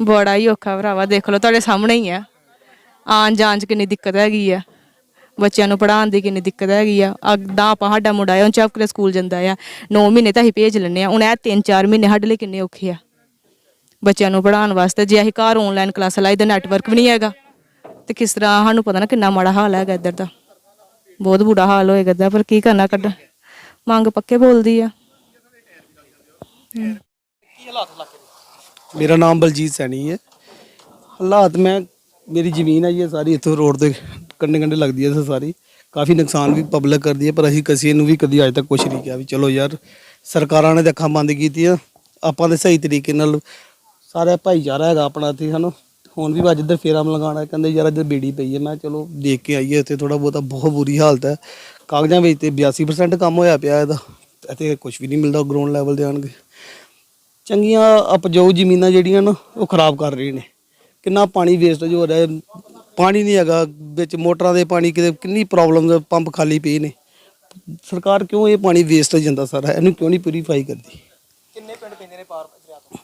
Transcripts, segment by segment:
ਬੜਾ ਹੀ ਔਖਾ ਭਰਾਵਾ, ਦੇਖ ਲਓ ਤੁਹਾਡੇ ਸਾਹਮਣੇ ਹੀ ਆ। ਆਉਣ ਜਾਣ ਚ ਕਿੰਨੀ ਦਿੱਕਤ ਹੈਗੀ ਆ। ਬੱਚਿਆਂ ਨੂੰ ਪੜ੍ਹਾਉਣ ਦੀ ਕਿੰਨੀ ਦਿੱਕਤ ਹੈਗੀ ਆ। ਅੱਗਦਾ ਆਪਾਂ ਸਾਡਾ ਮੁੰਡਾ ਆ ਉਹ ਚੱਕਰੇ ਸਕੂਲ ਜਾਂਦਾ ਆ। 9 ਮਹੀਨੇ ਤਾਂ ਅਸੀਂ ਭੇਜ ਲੈਂਦੇ ਆ। ਹੁਣ ਇਹ 3-4 ਮਹੀਨੇ ਸਾਡੇ ਲਈ ਕਿੰਨੇ ਔਖੇ ਆ। ਬੱਚਿਆਂ ਨੂੰ ਪੜ੍ਹਾਉਣ ਵਾਸਤੇ ਜੇ ਅਸੀਂ ਘਰ ਆਨਲਾਈਨ ਕਲਾਸਾਂ ਲਾਈ ਤਾਂ ਨੈਟਵਰਕ ਵੀ ਨਹੀਂ ਹੈਗਾ। ਤੇ ਕਿਸ ਤਰ੍ਹਾਂ ਸਾਨੂੰ ਪਤਾ ਨਾ ਕਿੰਨਾ ਮਾੜਾ ਹਾਲ ਹੈਗਾ ਇੱਧਰ ਦਾ। ਬਹੁਤ ਬੁਰਾ ਹਾਲ ਹੋਏਗਾ ਇੱਧਰ ਪਰ ਕੀ ਕਰਨਾ ਕੱਢ। ਮੰਗ ਪੱਕੇ ਬੋਲਦੀ ਆ। ਮੇਰਾ ਨਾਮ ਬਲਜੀਤ ਸੈਣੀ ਹੈ। ਹਾਲਾਤ ਮੈਂ, ਮੇਰੀ ਜ਼ਮੀਨ ਹੈ ਜੀ ਇਹ ਸਾਰੀ, ਇੱਥੋਂ ਰੋਡ ਦੇ ਕੰਢੇ ਕੰਢੇ ਲੱਗਦੀ ਹੈ ਇਹ ਸਾਰੀ। ਕਾਫੀ ਨੁਕਸਾਨ ਵੀ ਪਬਲਿਕ ਕਰਦੀ ਹੈ, ਪਰ ਅਸੀਂ ਕਿਸੇ ਨੂੰ ਵੀ ਕਦੀ ਅਜੇ ਤੱਕ ਕੁਝ ਨਹੀਂ ਕਿਹਾ ਵੀ ਚਲੋ ਯਾਰ, ਸਰਕਾਰਾਂ ਨੇ ਤਾਂ ਅੱਖਾਂ ਬੰਦ ਕੀਤੀਆਂ। ਆਪਾਂ ਦੇ ਸਹੀ ਤਰੀਕੇ ਨਾਲ ਸਾਰਾ ਭਾਈਚਾਰਾ ਹੈਗਾ ਆਪਣਾ ਇੱਥੇ, ਹਨ? ਹੁਣ ਵੀ ਅੱਜ ਇੱਧਰ ਫੇਰਾ ਲਗਾਉਣਾ ਕਹਿੰਦੇ ਯਾਰ ਇੱਧਰ ਬੇੜੀ ਪਈ ਹੈ। ਮੈਂ ਚਲੋ ਦੇਖ ਕੇ ਆਈਏ, ਇੱਥੇ ਥੋੜਾ ਬਹੁਤਾ ਬਹੁਤ ਬੁਰੀ ਹਾਲਤ ਹੈ। ਕਾਗਜ਼ਾਂ ਵਿੱਚ ਤੇ 82% ਕੰਮ ਹੋਇਆ ਪਿਆ ਇਹਦਾ, ਇੱਥੇ ਕੁਝ ਵੀ ਨਹੀਂ ਮਿਲਦਾ ਗਰਾਊਂਡ ਲੈਵਲ ਤੇ ਆਣਗੇ ਚੰਗੀਆਂ ਉਪਜਾਊ ਜ਼ਮੀਨਾਂ ਜਿਹੜੀਆਂ ਨਾ ਉਹ ਖਰਾਬ ਕਰ ਰਹੇ ਨੇ। ਕਿੰਨਾ ਪਾਣੀ ਵੇਸਟੇਜ ਹੋ ਰਿਹਾ ਹੈ ਪਾਣੀ ਨਹੀਂ ਹੈਗਾ ਵਿੱਚ ਮੋਟਰਾਂ ਦੇ ਪਾਣੀ ਕਿਤੇ ਕਿੰਨੀ ਪ੍ਰੋਬਲਮ ਪੰਪ ਖਾਲੀ ਪਏ ਨੇ। ਸਰਕਾਰ ਕਿਉਂ ਇਹ ਪਾਣੀ ਵੇਸਟ ਜਾਂਦਾ ਸਾਰਾ? ਇਹਨੂੰ ਕਿਉਂ ਨਹੀਂ ਪਿਊਰੀਫਾਈ ਕਰਦੀ? ਕਿੰਨੇ ਪਿੰਡ ਪੈਂਦੇ ਨੇ ਪਾਰ ਦਰਿਆ ਤੋਂ?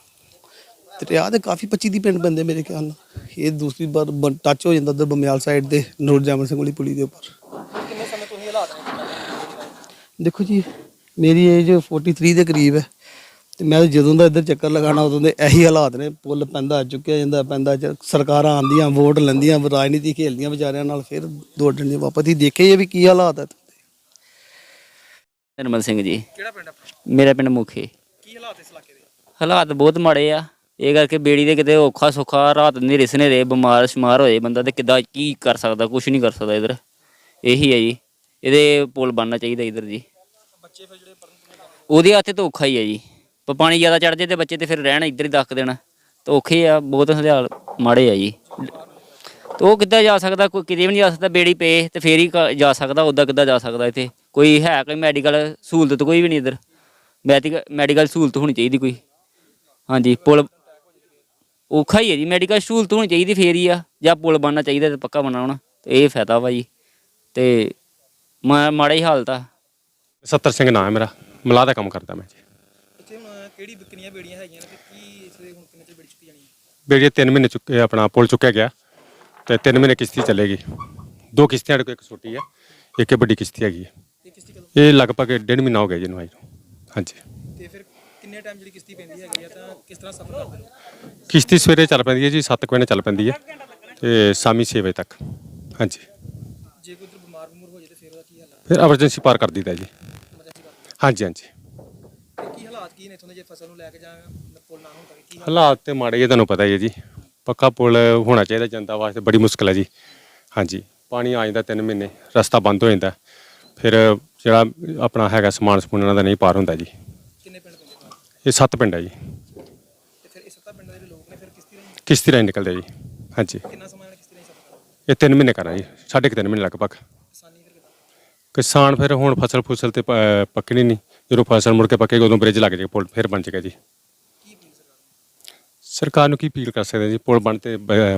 ਦਰਿਆ ਦੇ ਕਾਫੀ 25 ਦੀ ਪਿੰਡ ਬੰਦੇ ਮੇਰੇ ਖਿਆਲ ਨਾਲ। ਇਹ ਦੂਸਰੀ ਵਾਰ ਟੱਚ ਹੋ ਜਾਂਦਾ ਉਧਰ ਬਮਿਆਲ ਸਾਈਡ ਦੇ ਨੂਰ ਜਾਮਨ ਸਿੰਘ ਵਾਲੀ ਪੁਲੀ ਦੇ ਉੱਪਰ। ਕਿੰਨੇ ਸਮੇਂ ਤੋਂ ਹੀ ਹਾਲਾਤ ਨੇ? ਦੇਖੋ ਜੀ ਮੇਰੀ ਏਜ 43 ਦੇ ਕਰੀਬ ਹੈ। ਤੇ ਮੈਂ ਜਦੋਂ ਦਾ ਇੱਧਰ ਚੱਕਰ ਲਗਾਣਾ ਉਦੋਂ ਦੇ ਇਹੀ ਹਾਲਾਤ ਨੇ। ਪੁੱਲ ਪੈਂਦਾ ਚੁੱਕਿਆ ਜਾਂਦਾ ਪੈਂਦਾ ਸਰਕਾਰਾਂ ਆਂਦੀਆਂ ਵੋਟ ਲੈਂਦੀਆਂ ਰਾਜਨੀਤੀ ਖੇਲਦੀਆਂ ਵਿਚਾਰਿਆਂ ਨਾਲ ਫਿਰ ਦੌੜਨ ਦੀ ਵਾਪਸ। ਹੀ ਦੇਖੇ ਇਹ ਵੀ ਕੀ ਹਾਲਾਤ ਹੈ ਨਿਰਮਲ ਸਿੰਘ ਜੀ। ਕਿਹੜਾ ਪਿੰਡ ਆਪਣਾ? ਮੇਰਾ ਪਿੰਡ ਮੁਖੀ। ਕੀ ਹਾਲਾਤ ਇਸ ਇਲਾਕੇ ਦੇ? ਹਾਲਾਤ ਬਹੁਤ ਮਾੜੇ ਆ। ਇਹ ਕਰਕੇ ਬੇੜੀ ਦੇ ਕਿਤੇ ਔਖਾ ਸੌਖਾ ਰਾਤ ਨੇਰੇ ਸਨੇਰੇ ਬਿਮਾਰ ਸ਼ਮਾਰ ਹੋਏ ਬੰਦਾ ਤੇ ਕਿੱਦਾਂ ਕੀ ਕਰ ਸਕਦਾ ਕੁਝ ਨਹੀਂ ਕਰ ਸਕਦਾ ਇਧਰ। ਇਹੀ ਹੈ ਜੀ। ਇਹਦੇ ਪੁਲ ਬਣਨਾ ਚਾਹੀਦਾ ਇਧਰ ਜੀ। ਬੱਚੇ ਫਿਰ ਜਿਹੜੇ ਪੜਨ ਉਹਦੇ ਹੱਥੇ ਤਾਂ ਔਖਾ ਹੀ ਹੈ ਜੀ। ਪਰ ਪਾਣੀ ਜ਼ਿਆਦਾ ਚੜ ਜੇ ਤੇ ਬੱਚੇ ਤੇ ਫਿਰ ਰਹਿਣ ਇੱਧਰ ਹੀ ਦੱਕ ਦੇਣਾ। ਤਾਂ ਔਖੇ ਆ, ਬਹੁਤ ਹਥਿਆਰ ਮਾੜੇ ਆ ਜੀ। ਤੇ ਉਹ ਕਿੱਦਾਂ ਜਾ ਸਕਦਾ, ਕੋਈ ਕਿਤੇ ਵੀ ਨਹੀਂ ਜਾ ਸਕਦਾ, ਬੇੜੀ ਪਏ ਤੇ ਫੇਰ ਹੀ ਕ- ਜਾ ਸਕਦਾ ਉੱਦਾਂ ਕਿੱਦਾਂ ਜਾ ਸਕਦਾ ਇੱਥੇ? ਕੋਈ ਹੈ ਕੋਈ ਮੈਡੀਕਲ ਸਹੂਲਤ ਕੋਈ ਵੀ ਨਹੀਂ ਇੱਧਰ। ਮੈਡੀਕਲ ਮੈਡੀਕਲ ਸਹੂਲਤ ਹੋਣੀ ਚਾਹੀਦੀ ਕੋਈ। ਹਾਂਜੀ, ਪੁਲ ਔਖਾ ਹੀ ਹੈ ਜੀ, ਮੈਡੀਕਲ ਸਹੂਲਤ ਹੋਣੀ ਚਾਹੀਦੀ ਫੇਰ ਹੀ ਆ। ਜਾਂ ਪੁਲ ਬਣਨਾ ਚਾਹੀਦਾ ਤੇ ਪੱਕਾ ਬਣਾਉਣਾ। ਤੇ ਇਹ ਫਾਇਦਾ ਵਾ ਜੀ। ਤੇ ਮਾ- ਮਾੜਾ ਹੀ ਹਾਲਤ ਆ ਸੱਤਰ ਸਿੰਘ ਨਾਮ ਹੈ ਮੇਰਾ। ਮਲਾਹ ਦਾ ਕੰਮ ਕਰਦਾ ਮੈਂ ਜੀ। ਕਿਹੜੀ ਕਿੰਨੀਆਂ ਬੇੜੀਆਂ ਹੈਗੀਆਂ ਨੇ ਤੇ ਕੀ ਇਸ ਦੇ ਹੁਣ ਕਿੰਨੇ ਚ ਬੇੜੀ ਚੁੱਕੀ ਜਾਣੀ ਹੈ? ਬੇੜੀ 3 ਮਹੀਨੇ ਚੁੱਕੇ ਆਪਣਾ ਪੁਲ ਚੁੱਕਿਆ ਗਿਆ ਤੇ 3 ਮਹੀਨੇ ਕਿਸ਼ਤੀ ਚੱਲੇਗੀ। ਦੋ ਕਿਸ਼ਤੀਆਂ ਸਾਡੇ ਕੋਲ ਇੱਕ ਛੋਟੀ ਹੈ ਇੱਕ ਵੱਡੀ ਕਿਸ਼ਤੀ ਹੈਗੀ ਹੈ। ਇਹ ਕਿਸ਼ਤੀ ਕਦੋਂ? ਇਹ ਲਗਭਗ ਡੇਢ ਮਹੀਨਾ ਹੋ ਗਿਆ ਜੀ ਇਹਨੂੰ ਆਈ ਨੂੰ। ਹਾਂਜੀ। ਤੇ ਫਿਰ ਕਿੰਨੇ ਟਾਈਮ ਜਿਹੜੀ ਕਿਸ਼ਤੀ ਪੈਂਦੀ ਹੈਗੀ ਆ ਤਾਂ ਕਿਸ ਤਰ੍ਹਾਂ ਸਫ਼ਰ ਕਰਦੇ ਹੋ? ਕਿਸ਼ਤੀ ਸਵੇਰੇ ਚੱਲ ਪੈਂਦੀ ਹੈ ਜੀ 7 ਵਜੇ ਚੱਲ ਪੈਂਦੀ ਹੈ ਤੇ ਸ਼ਾਮੀ 6 ਵਜੇ ਤੱਕ। ਹਾਂਜੀ। ਜੇ ਕੋਈ ਉੱਧਰ ਬਿਮਾਰ ਬਮੂਰ ਹੋ ਜਾਏ ਤੇ ਫਿਰ ਉਹਦਾ ਕੀ ਹਾਲ ਹੈ ਫਿਰ ਐਮਰਜੈਂਸੀ ਪਾਰ ਕਰ ਦਿੱਤਾ ਜੀ। ਹਾਂਜੀ ਹਾਂਜੀ। ਕੀ ਹਾਲਾਤ ਕੀ ਨੇ ਇੱਥੋਂ ਦੇ ਜੇ ਫਸਲ ਨੂੰ ਲੈ ਕੇ ਜਾਂ ਪੁੱਲ ਨਾ ਹੋਣ ਕਰਕੇ ਕੀ ਹਾਲ- ਹਾਲਾਤ ਤੇ ਮਾੜੇ ਆ, ਤੁਹਾਨੂੰ ਪਤਾ ਹੀ ਹੈ ਜੀ। ਪੱਕਾ ਪੁਲ ਹੋਣਾ ਚਾਹੀਦਾ ਜਨਤਾ ਵਾਸਤੇ ਬੜੀ ਮੁਸ਼ਕਲ ਹੈ ਜੀ। ਹਾਂਜੀ ਪਾਣੀ ਆ ਜਾਂਦਾ 3 ਮਹੀਨੇ ਰਸਤਾ ਬੰਦ ਹੋ ਜਾਂਦਾ। ਫਿਰ ਜਿਹੜਾ ਆਪਣਾ ਹੈਗਾ ਸਮਾਨ ਸਮੂਨਾਂ ਦਾ ਨਹੀਂ ਪਾਰ ਹੁੰਦਾ ਜੀ। ਕਿੰਨੇ ਪਿੰਡ ਪੈਂਦੇ ਨੇ? ਇਹ ਸੱਤ ਪਿੰਡ ਹੈ ਜੀ। ਤੇ ਫਿਰ ਇਹ ਸੱਤਾ ਪਿੰਡ ਦੇ ਜਿਹੜੇ ਲੋਕ ਨੇ ਫਿਰ ਕਿਸ਼ਤੀ ਰਾਹੀਂ ਕਿਸ਼ਤੀ ਰਾਹੀਂ ਨਿਕਲਦੇ ਜੀ। ਹਾਂਜੀ। ਕਿੰਨਾ ਸਮਾਂ ਇਹਨਾਂ ਕਿਸ਼ਤੀ ਰਾਹੀਂ ਸਫ਼ਰ ਕਰਨਾ ਇਹ 3 ਮਹੀਨੇ ਕਰਾਂ ਜੀ ਸਾਢੇ ਕੁ ਤਿੰਨ ਮਹੀਨੇ ਲਗਭਗ। ਕਿਸਾਨੀ ਫਿਰ ਕਿੱਦਾਂ? ਕਿਸਾਨ ਫਿਰ ਹੁਣ ਫਸਲ ਫੁਸਲ ਤੇ ਪ- ਪੱਕਣੀ ਨਹੀਂ। ਜਦੋਂ ਫਸਲ ਮੁੜ ਕੇ ਪੱਕੇਗੀ ਉਦੋਂ ਬ੍ਰਿਜ ਲੱਗ ਜਾਏਗਾ ਪੁਲ ਫਿਰ ਬਣ ਜਾਏਗਾ ਜੀ ਸਰਕਾਰ ਨੂੰ? ਸਰਕਾਰ ਨੂੰ ਕੀ ਅਪੀਲ ਕਰ ਸਕਦੇ ਹਾਂ ਜੀ ਪੁਲ ਬਣ ਤੇ ਬ-